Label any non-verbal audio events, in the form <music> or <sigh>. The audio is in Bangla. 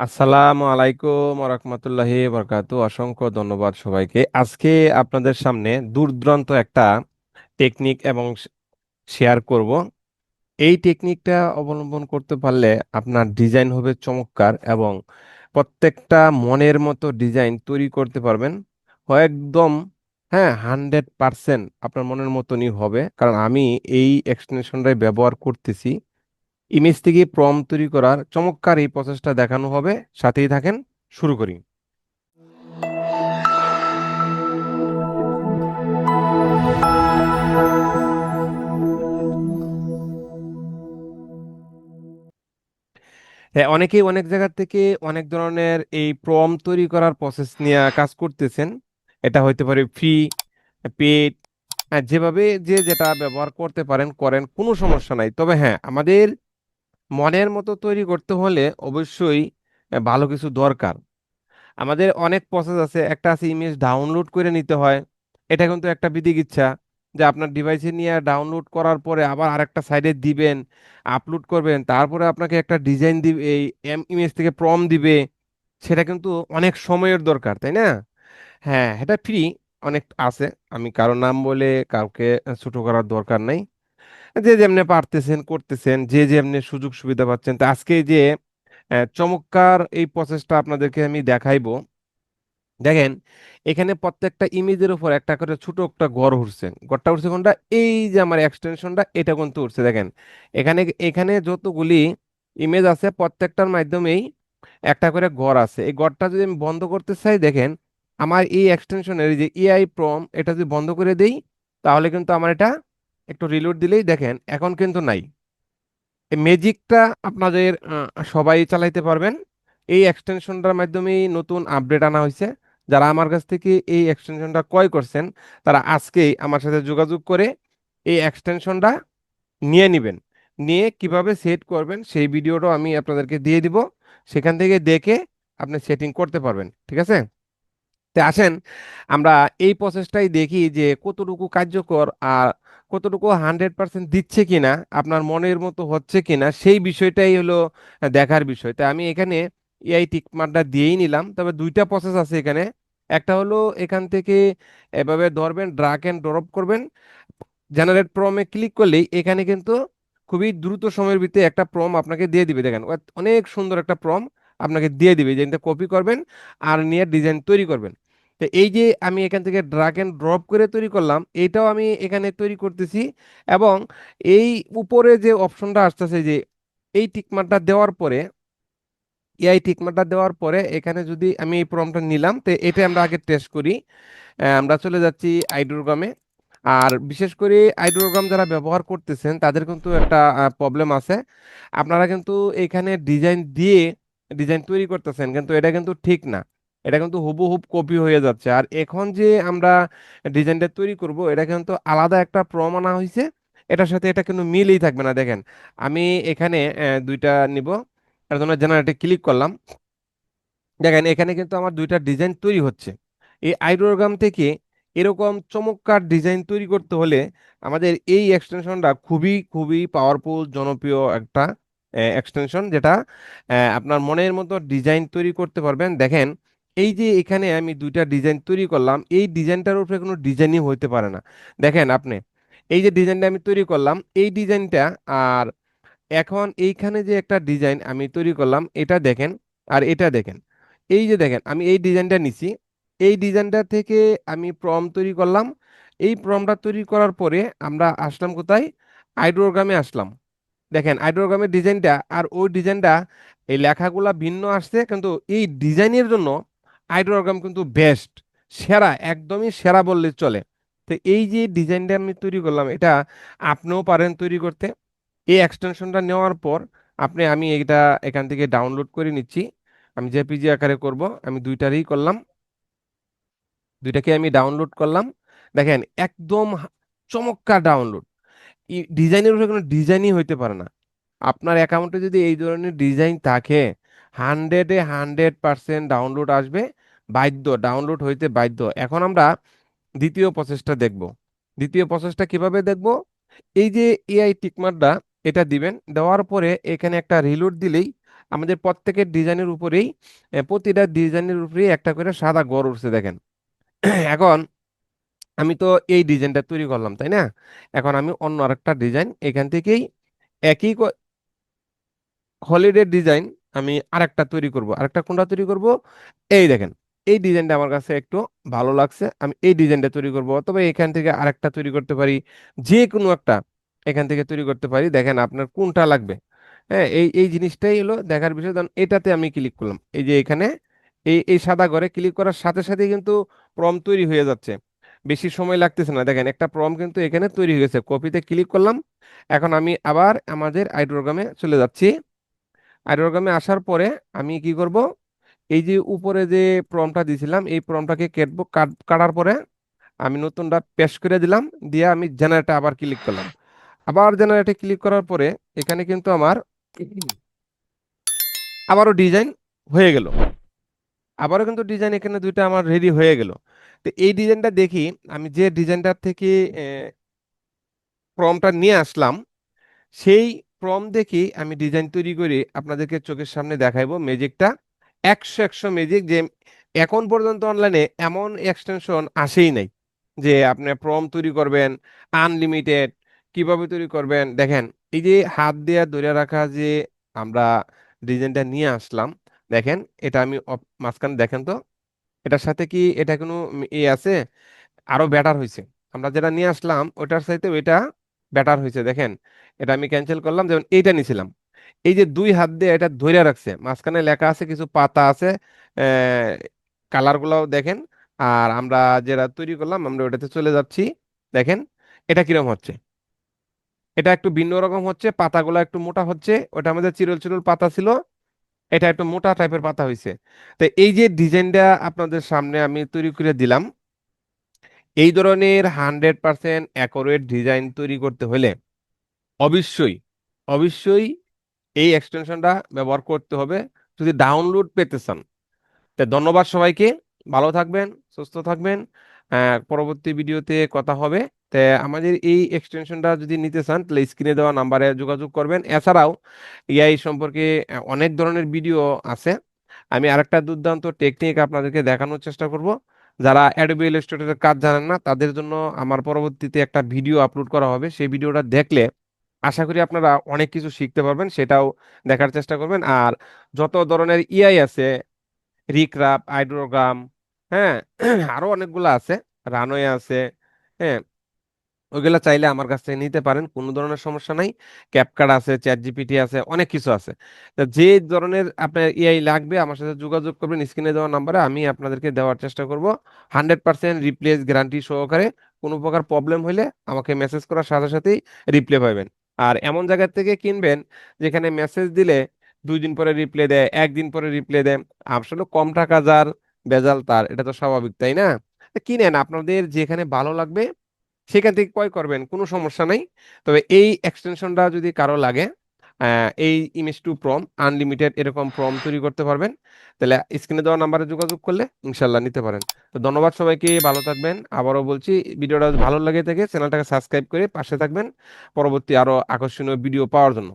আসসালামু আলাইকুম রহমতুল্লাহি বরকাতু অসংখ্য ধন্যবাদ সবাইকে। আজকে আপনাদের সামনে দূরদূরান্ত একটা টেকনিক এবং শেয়ার করব। এই টেকনিকটা অবলম্বন করতে পারলে আপনার ডিজাইন হবে চমৎকার এবং প্রত্যেকটা মনের মতো ডিজাইন তৈরি করতে পারবেন। একদম হ্যাঁ হান্ড্রেড পার্সেন্ট আপনার মনের মতনই হবে। কারণ আমি এই এক্সটেনশনটাই ব্যবহার করতেছি। ইমেজ থেকে প্রম্পট তৈরি করার চমৎকার এই প্রসেসটা দেখানো হবে। সাথেই থাকেন, শুরু করি। হ্যাঁ অনেকেই অনেক জায়গা থেকে অনেক ধরনের এই প্রম্পট তৈরি করার প্রসেস নিয়ে কাজ করতেছেন। এটা হইতে পারে ফ্রি পেড যেভাবে যে যেটা ব্যবহার করতে পারেন, করেন, কোনো সমস্যা নাই। তবে হ্যাঁ আমাদের মনের মতো তৈরি করতে হলে অবশ্যই ভালো কিছু দরকার। আমাদের অনেক প্রসেস আছে, একটা আছে ইমেজ ডাউনলোড করে নিতে হয়। এটা কিন্তু একটা বিধিকিচ্ছা যে আপনার ডিভাইসে নিয়ে ডাউনলোড করার পরে আবার আরেকটা সাইডে দিবেন আপলোড করবেন, তারপরে আপনাকে একটা ডিজাইন দিবে, এই এম ইমেজ থেকে প্রম দিবে। সেটা কিন্তু অনেক সময়ের দরকার, তাই না? হ্যাঁ এটা ফ্রি অনেক আছে। আমি কারও নাম বলে কাউকে ছোট করার দরকার নাই। যে যেমনি পারতেছেন, করতেছেন, যে যেমনি সুযোগ সুবিধা পাচ্ছেন। তো আজকে যে চমৎকার এই প্রসেসটা আপনাদেরকে আমি দেখাইবো। দেখেন, এখানে প্রত্যেকটা ইমেজের উপর একটা করে ছোট একটা গড় উঠছে। ঘরটা উঠছে কোনটা? এই যে আমার এক্সটেনশনটা এটা কিন্তু উঠছে। দেখেন, এখানে এখানে যতগুলি ইমেজ আছে, প্রত্যেকটার মাধ্যমেই একটা করে ঘর আছে। এই ঘরটা যদি আমি বন্ধ করতে চাই, দেখেন, আমার এই এক্সটেনশনের যে এআই প্রম এটা যদি বন্ধ করে দেই, তাহলে কিন্তু আমার এটা একটু রিলোড দিলেই দেখেন, এখন কিন্তু নাই। এই ম্যাজিকটা আপনাদের সবাই চালাইতে পারবেন। এই এক্সটেনশনটার মাধ্যমেই নতুন আপডেট আনা হয়েছে যারা আমার কাছ থেকে এই এক্সটেনশনটা ক্রয় করছেন, তারা আজকেই আমার সাথে যোগাযোগ করে এই এক্সটেনশনটা নিয়ে নেবেন। নিয়ে কীভাবে সেট করবেন, সেই ভিডিওটাও আমি আপনাদেরকে দিয়ে দিব। সেখান থেকে দেখে আপনি সেটিং করতে পারবেন। ঠিক আছে? তে আসেন, আমরা এই প্রসেসটাই দেখি যে কতটুকু কার্যকর আর কতটুকু হান্ড্রেড পার্সেন্ট দিচ্ছে কিনা, আপনার মনের মতো হচ্ছে কিনা, সেই বিষয়টাই হলো দেখার বিষয়। তাই আমি এখানে এআই টিক মার্কটা দিয়েই নিলাম। তবে দুইটা প্রসেস আছে এখানে। একটা হলো এখান থেকে এভাবে ধরবেন ড্রাগ অ্যান্ড ড্রপ করবেন। জেনারেট প্রমে ক্লিক করলেই এখানে কিন্তু খুবই দ্রুত সময়ের ভিতরে একটা প্রম আপনাকে দিয়ে দিবে। দেখেন, অনেক সুন্দর একটা প্রম আপনাকে দিয়ে দিবে যেটা কপি করবেন আর নিয়ে ডিজাইন তৈরি করবেন। তো এই যে আমি এখান থেকে ড্রাগ এন্ড ড্রপ করে তৈরি করলাম এইটাও আমি এখানে তৈরি করতেছি এবং এই উপরে যে অপশনটা আসতেছে যে এই টিকমার্কটা দেওয়ার পরে এআই টিকমার্কটা দেওয়ার পরে এখানে যদি আমি এই প্রমটা নিলাম, তো এটা আমরা আগে টেস্ট করি। আমরা চলে যাচ্ছি আইডোরগ্রামে আর বিশেষ করে আইডোরগ্রাম যারা ব্যবহার করতেছেন, তাদের কিন্তু একটা প্রবলেম আছে। আপনারা কিন্তু এখানে ডিজাইন দিয়ে ডিজাইন তৈরি করতেছেন, কিন্তু এটা কিন্তু ঠিক না। এটা কিন্তু হুবহুব কপি হয়ে যাচ্ছে। আর এখন যে আমরা ডিজাইনটা তৈরি করব, এটা কিন্তু আলাদা একটা প্রম আনা হয়েছে এটার সাথে এটা কিন্তু মিলই থাকবে না, দেখেন। আমি এখানে দুইটা নিব। এর জন্য জেনারেটে ক্লিক করলাম। দেখেন, এখানে কিন্তু আমার দুইটা ডিজাইন তৈরি হচ্ছে। এই আইডোরগ্রাম থেকে এরকম চমৎকার ডিজাইন তৈরি করতে হলে আমাদের এই এক্সটেনশনটা খুবই খুবই পাওয়ারফুল জনপ্রিয় একটা এক্সটেনশন যেটা আপনার মনের মতো ডিজাইন তৈরি করতে পারবেন। দেখেন এই যে এখানে আমি দুইটা ডিজাইন তৈরি করলাম, এই ডিজাইনটার উপরে কোনো ডিজাইনই হইতে পারে না। দেখেন আপনি, এই যে ডিজাইনটা আমি তৈরি করলাম, এই ডিজাইনটা আর এখন এইখানে যে একটা ডিজাইন আমি তৈরি করলাম, এটা দেখেন আর এটা দেখেন। এই যে দেখেন, আমি এই ডিজাইনটা নিছি, এই ডিজাইনটা থেকে আমি প্রম তৈরি করলাম। এই প্রমটা তৈরি করার পরে আমরা আসলাম কোথায়? আইডোরগ্রামে আসলাম। দেখেন আইডোরগ্রামের ডিজাইনটা আর ওই ডিজাইনটা এই লেখাগুলা ভিন্ন আসছে, কিন্তু এই ডিজাইনের জন্য আইডোরগ্রাম কিন্তু বেস্ট সেরা, একদমই সেরা বললে চলে। তো এই যে ডিজাইনটা আমি তৈরি করলাম, এটা আপনিও পারেন তৈরি করতে। এই এক্সটেনশনটা নেওয়ার পর আপনি, আমি এটা এখান থেকে ডাউনলোড করে নিচ্ছি। আমি জেপিজি আকারে করব, আমি দুইটারই করলাম। দুইটাকে আমি ডাউনলোড করলাম। দেখেন, একদম চমৎকার ডাউনলোড ডিজাইনের উপরে কোনো ডিজাইনই হইতে পারে না। আপনার অ্যাকাউন্টে যদি এই ধরনের ডিজাইন থাকে হান্ড্রেডে হান্ড্রেড পার্সেন্ট ডাউনলোড আসবে। বাধ্য ডাউনলোড হইতে বাধ্য। এখন আমরা দ্বিতীয় প্রসেসটা দেখব। দ্বিতীয় প্রসেসটা কীভাবে দেখব? এই যে এআই টিকমার্কটা এটা দিবেন। দেওয়ার পরে এখানে একটা রিলোড দিলেই আমাদের প্রত্যেকের ডিজাইনের উপরেই প্রতিটা ডিজাইনের উপরেই একটা করে সাদা ঘর উঠছে, দেখেন। এখন আমি তো এই ডিজাইনটা তৈরি করলাম, তাই না? এখন আমি অন্য আরেকটা ডিজাইন, এখান থেকেই একই হলিডে ডিজাইন আমি আরেকটা তৈরি করব। আরেকটা কোনটা তৈরি করব? এই দেখেন। এই ডিজাইনটা আমার কাছে একটু ভালো লাগছে। আমি এই ডিজাইনটা তৈরি করব। অথবা এখান থেকে আরেকটা তৈরি করতে পারি। যে কোনো একটা এখান থেকে তৈরি করতে পারি। দেখেন আপনার কোনটা লাগবে। হ্যাঁ এই এই জিনিসটাই হলো দেখার বিষয়। কারণ এটাতে আমি ক্লিক করলাম। এই যে এখানে এই এই সাদা ঘরে ক্লিক করার সাথে সাথে কিন্তু প্রম তৈরি হয়ে যাচ্ছে। বেশি সময় লাগতেছে না। দেখেন একটা প্রম কিন্তু এখানে তৈরি হয়ে গেছে। কপিতে ক্লিক করলাম। এখন আমি আবার আমাদের আইড্রোগ্রামে চলে যাচ্ছি। আইড্রোগ্রামে আসার পরে আমি কি করব? এই যে উপরে যে প্রমটা দিয়েছিলাম এই প্রমটাকে কেটবো, কাট- কাটার পরে আমি নতুনটা পেশ করে দিলাম, দিয়ে আমি জেনারেটে আবার ক্লিক করলাম। আবার জেনারেটে ক্লিক করার পরে এখানে কিন্তু আমার আবারও ডিজাইন হয়ে গেল। আবারও কিন্তু ডিজাইন এখানে দুইটা আমার রেডি হয়ে গেল। তো এই ডিজাইনটা দেখি, আমি যে ডিজাইনটার থেকে প্রমটা নিয়ে আসলাম, সেই প্রম দেখি আমি ডিজাইন তৈরি করে আপনাদেরকে চোখের সামনে দেখাইবো ম্যাজিকটা একশো একশো ম্যাজিক যে এখন পর্যন্ত অনলাইনে এমন এক্সটেনশন আসেই নাই যে আপনি প্রম তৈরি করবেন আনলিমিটেড কীভাবে তৈরি করবেন। দেখেন, এই যে হাত দিয়ে ধরে রাখা যে আমরা ডিজাইনটা নিয়ে আসলাম, দেখেন, এটা আমি মাঝখানে দেখেন তো, এটার সাথে কি এটা কোনো ই আছে? আরও বেটার হয়েছে আমরা যেটা নিয়ে আসলাম, ওটার সাথে ওইটা বেটার হয়েছে দেখেন, এটা আমি ক্যান্সেল করলাম, যেমন এইটা নিছিলাম। এই যে দুই হাত দিয়ে এটা ধরে রাখছে, মাঝখানে লেখা আছে কিছু পাতা আছে কালার গুলাও দেখেন, আর আমরা যেটা তৈরি করলাম, আমরা ওটাতে চলে যাচ্ছি, দেখেন, এটা কীরকম হচ্ছে? এটা একটু ভিন্ন রকম হচ্ছে, পাতাগুলো একটু মোটা হচ্ছে ওটা আমাদের চিরল চিরল পাতা ছিল, এটা একটু মোটা টাইপের পাতা হয়েছে তো এই যে ডিজাইনটা আপনাদের সামনে আমি তৈরি করে দিলাম, এই ধরনের হান্ড্রেড পার্সেন্ট অ্যাকোরেট ডিজাইন তৈরি করতে হলে অবশ্যই অবশ্যই এই এক্সটেনশনটা ব্যবহার করতে হবে। যদি ডাউনলোড পেতে চান, তো ধন্যবাদ সবাইকে। ভালো থাকবেন, সুস্থ থাকবেন। পরবর্তী ভিডিওতে কথা হবে। তো আমাদের এই এক্সটেনশনটা যদি নিতে চান, তাহলে স্ক্রিনে দেওয়া নাম্বারে যোগাযোগ করবেন। এছাড়াও এআই সম্পর্কে অনেক ধরনের ভিডিও আছে। আমি আরেকটা দুর্দান্ত টেকনিক আপনাদেরকে দেখানোর চেষ্টা করব। যারা অ্যাডোবি ইলাস্ট্রেটরের কাজ জানেন না, তাদের জন্য আমার পরবর্তীতে একটা ভিডিও আপলোড করা হবে। সেই ভিডিওটা দেখলে আশা করি আপনারা অনেক কিছু শিখতে পারবেন, সেটাও দেখার চেষ্টা করবেন। আর যত ধরনের ইআই আছে রিক্রাপ আইড্রোগ্রাম হ্যাঁ <clears throat> আরও অনেকগুলো আছে, রানওয়ে আছে হ্যাঁ ওইগুলা চাইলে আমার কাছ থেকে নিতে পারেন, কোনো ধরনের সমস্যা নাই। ক্যাপকার্ড আছে চ্যাট জিপিটি আছে, অনেক কিছু আছে। যে ধরনের আপনার এআই লাগবে, আমার সাথে যোগাযোগ করবেন, স্ক্রিনে দেওয়া নাম্বারে, আমি আপনাদেরকে দেওয়ার চেষ্টা করব। হান্ড্রেড পার্সেন্ট রিপ্লেস গ্যারান্টি সহকারে কোনো প্রকার প্রবলেম হলে আমাকে মেসেজ করার সাথে সাথেই রিপ্লে পাবেন আর এমন জায়গা থেকে কিনবেন যেখানে মেসেজ দিলে দুই দিন পরে রিপ্লে দেয় একদিন পরে রিপ্লে দেয়। আসলে কম টাকা যার বেজাল তার, এটা তো স্বাভাবিক, তাই না? কিনেন, আপনাদের যেখানে ভালো লাগবে সেখান থেকে ক্রয় করবেন, কোনো সমস্যা নাই। তবে এই এক্সটেনশনটা যদি কারও লাগে এই ইমেজ টু প্রম আনলিমিটেড এরকম প্রম তৈরি করতে পারবেন। তাহলে স্ক্রিনে দেওয়া নাম্বারে যোগাযোগ করলে ইনশাল্লাহ নিতে পারেন। তো ধন্যবাদ সবাইকে, ভালো থাকবেন। আবারও বলছি, ভিডিওটা ভালো লাগে থেকে চ্যানেলটাকে সাবস্ক্রাইব করে পাশে থাকবেন। পরবর্তী আরও আকর্ষণীয় ভিডিও পাওয়ার জন্য।